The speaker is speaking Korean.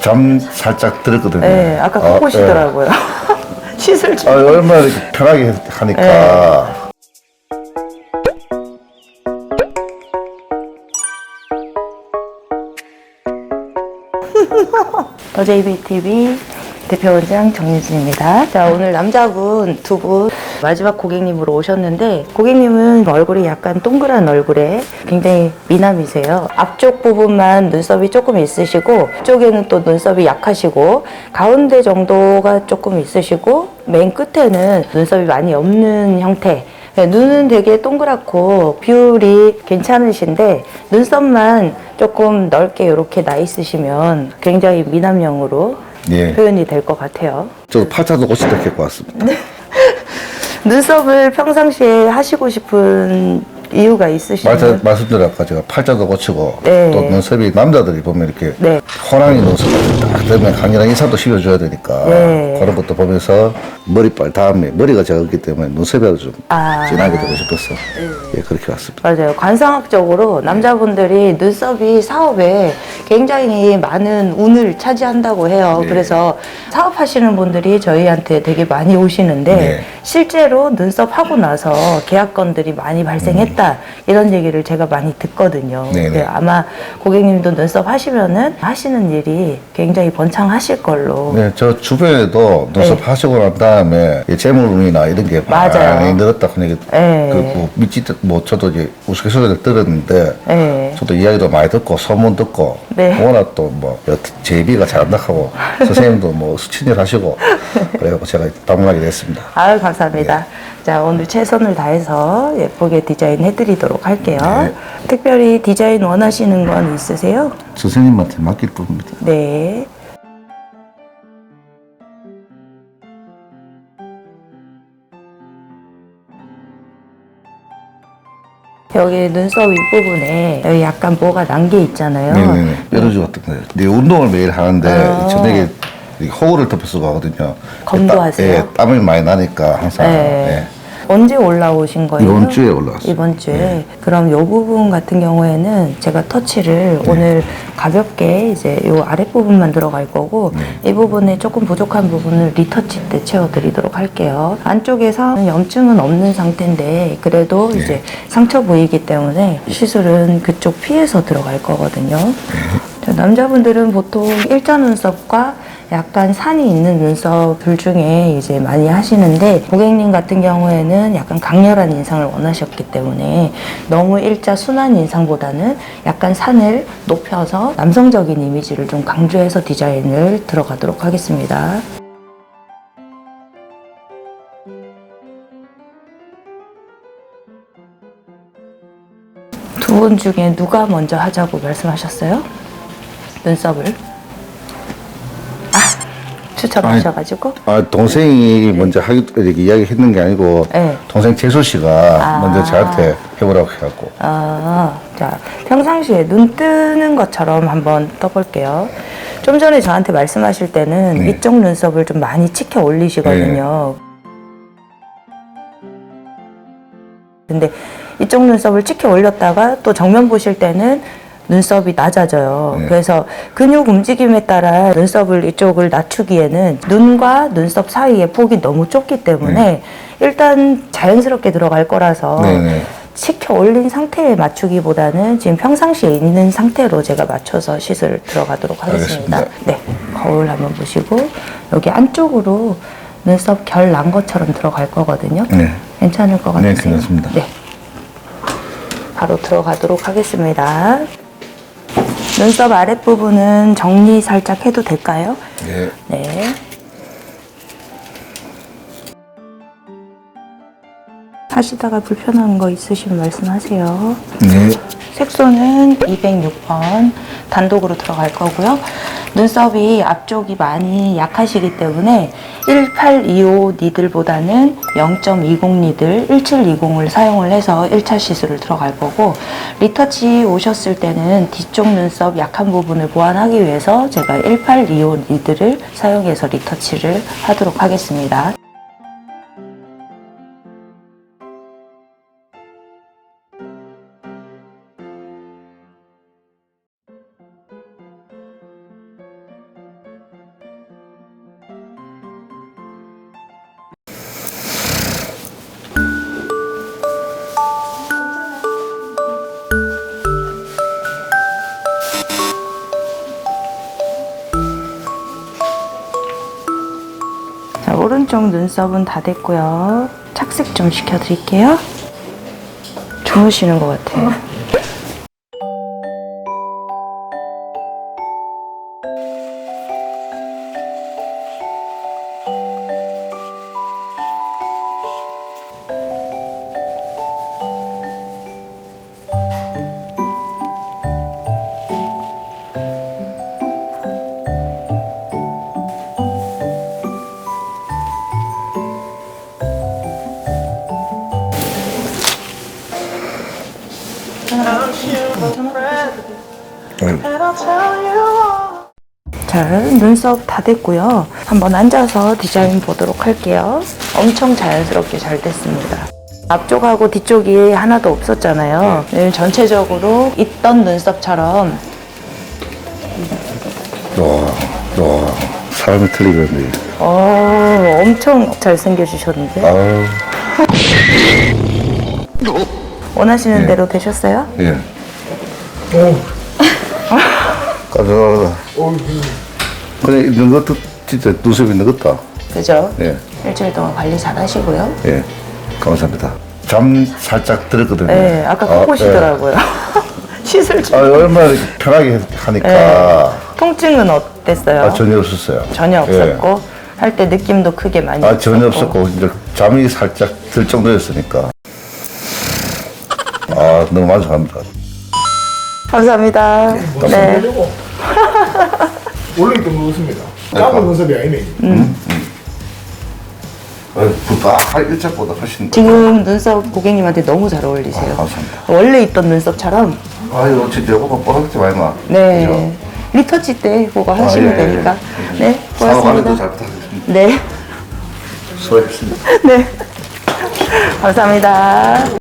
잠 살짝 들었거든요. 네, 아까 아. 씻을 예. 줄. 아, 얼마나 이렇게 편하게 하니까. 네. 더 JBTV 대표원장 정유진입니다. 자, 오늘 남자분 두 분 마지막 고객님으로 오셨는데 고객님은 얼굴이 약간 동그란 얼굴에 굉장히 미남이세요. 앞쪽 부분만 눈썹이 조금 있으시고 쪽에는 또 눈썹이 약하시고 가운데 정도가 조금 있으시고 맨 끝에는 눈썹이 많이 없는 형태 네, 눈은 되게 동그랗고 비율이 괜찮으신데 눈썹만 조금 넓게 이렇게 나 있으시면 굉장히 미남형으로 예. 표현이 될 것 같아요. 저도 팔자도 고치다 겪고 왔습니다. 눈썹을 평상시에 하시고 싶은 이유가 말씀, 있으시면 말씀드린 아까 제가 팔자도 고치고 네. 또 눈썹이 남자들이 보면 이렇게 네. 호랑이 눈썹 딱 되면 강렬한 인사도 씌워줘야 되니까 네. 그런 것도 보면서 머리빨 다음에 머리가 작았기 때문에 눈썹이라도 좀 아. 네. 진하게 되고 싶어서 예, 그렇게 왔습니다. 맞아요. 관상학적으로 남자분들이 눈썹이 사업에 굉장히 많은 운을 차지한다고 해요. 네. 그래서 사업하시는 분들이 저희한테 되게 많이 오시는데 네. 실제로 눈썹 하고 나서 계약건들이 많이 발생했다 이런 얘기를 제가 많이 듣거든요. 음. 네, 네. 네, 아마 고객님도 눈썹 하시면은 하시는 일이 굉장히 번창하실 걸로. 네, 저 주변에도 눈썹 네. 하시고 난 다음에 이 재물운이나 이런 게 맞아요. 많이 늘었다고 얘기 네. 그뭐 믿지 뭐 저도 이제 우스갯소리를 들었는데 네. 저도 이야기도 많이 듣고 소문 듣고 네. 워낙 또뭐 제비가 잘한다 하고 선생님도 뭐 수친일 하시고 그래갖고 제가 방문하게 됐습니다. 아유 감사합니다. 자 오늘 최선을 다해서 예쁘게 디자인 해드리도록 할게요. 네. 특별히 디자인 원하시는 건 있으세요? 선생님한테 맡길 뿐입니다. 네. 여기 눈썹 윗부분에 여기 약간 뭐가 난 게 있잖아요. 네네네. 뾰루지 같은 거예요. 네, 운동을 매일 하는데 아. 저녁에 이 호흡을 덮어서 가거든요. 검도 땀- 하세요? 예, 땀이 많이 나니까 항상. 네. 예. 언제 올라오신 거예요? 이번 주에 올라왔어요. 이번 주에. 네. 그럼 이 부분 같은 경우에는 제가 터치를 네. 오늘 가볍게 이제 이 아랫부분만 들어갈 거고 네. 이 부분에 조금 부족한 부분을 리터치 때 채워드리도록 할게요. 안쪽에서 염증은 없는 상태인데 그래도 네. 이제 상처 보이기 때문에 시술은 그쪽 피해서 들어갈 거거든요. 네. 자, 남자분들은 보통 일자 눈썹과 약간 산이 있는 눈썹 둘 중에 이제 많이 하시는데 고객님 같은 경우에는 약간 강렬한 인상을 원하셨기 때문에 너무 일자 순한 인상보다는 약간 산을 높여서 남성적인 이미지를 좀 강조해서 디자인을 들어가도록 하겠습니다. 두 분 중에 누가 먼저 하자고 말씀하셨어요? 눈썹을? 아, 추천하셔가지고? 아, 동생이 먼저 하기, 이렇게 이야기 했는 게 아니고, 네. 동생 재수 씨가 아. 먼저 저한테 해보라고 해갖고. 아, 자, 평상시에 눈 뜨는 것처럼 한번 떠볼게요. 좀 전에 저한테 말씀하실 때는 네. 이쪽 눈썹을 좀 많이 치켜 올리시거든요. 근데 이쪽 눈썹을 치켜 올렸다가 또 정면 보실 때는 눈썹이 낮아져요. 네. 그래서 근육 움직임에 따라 눈썹을 이쪽을 낮추기에는 눈과 눈썹 사이의 폭이 너무 좁기 때문에 일단 자연스럽게 들어갈 거라서 네네. 치켜 올린 상태에 맞추기보다는 지금 평상시에 있는 상태로 제가 맞춰서 시술 들어가도록 하겠습니다. 알겠습니다. 네, 거울 한번 보시고 여기 안쪽으로 눈썹 결 난 것처럼 들어갈 거거든요. 네. 괜찮을 것 네, 같으세요? 괜찮습니다. 네. 바로 들어가도록 하겠습니다. 눈썹 아랫부분은 정리 살짝 해도 될까요? 네. 네. 하시다가 불편한 거 있으시면 말씀하세요. 네. 색소는 206번 단독으로 들어갈 거고요. 눈썹이 앞쪽이 많이 약하시기 때문에 1825 니들보다는 0.20 니들 1720을 사용을 해서 1차 시술을 들어갈 거고 리터치 오셨을 때는 뒤쪽 눈썹 약한 부분을 보완하기 위해서 제가 1825 니들을 사용해서 리터치를 하도록 하겠습니다. 자, 오른쪽 눈썹은 다 됐고요. 착색 좀 시켜드릴게요. 주무시는 것 같아요. 자, 눈썹 다 됐고요. 한번 앉아서 디자인 보도록 할게요. 엄청 자연스럽게 잘 됐습니다. 앞쪽하고 뒤쪽이 하나도 없었잖아요. 네, 전체적으로 있던 눈썹처럼 와, 와, 사람이 틀리겠네. 어, 엄청 잘생겨 주셨는데 아우, 원하시는 대로 되셨어요? 예. 가져가다. 그냥 있는 것도 진짜 눈썹 있는 것다. 그죠? 예, 일주일 동안 관리 잘 하시고요. 예. 감사합니다. 잠 살짝 들었거든요. 네, 아까 아, 꼭 오시더라고요. 시술 예. 중. 아, 얼마나 편하게 하니까 통증은 어땠어요? 아, 전혀 없었어요. 전혀 예. 없었고 할 때 느낌도 크게 많이 아, 전혀 없었고. 없었고, 이제 잠이 살짝 들 정도였으니까. 아, 너무 만족합니다. 감사합니다. 네. 원래 있던 눈썹입니다. 작은 눈썹이 아니네. 어, 부탁 일작보다 훨씬. 지금 눈썹 고객님한테 너무 잘 어울리세요. 아, 감사합니다. 원래 있던 눈썹처럼 아유, 진짜 이거만 뽀얗지 말마. 그죠? 네 리터치 때 그거 하시면 아, 예, 예. 되니까 네 사과 관리도 고맙습니다. 잘 부탁드립니다. 네 수고하셨습니다. 네. 감사합니다.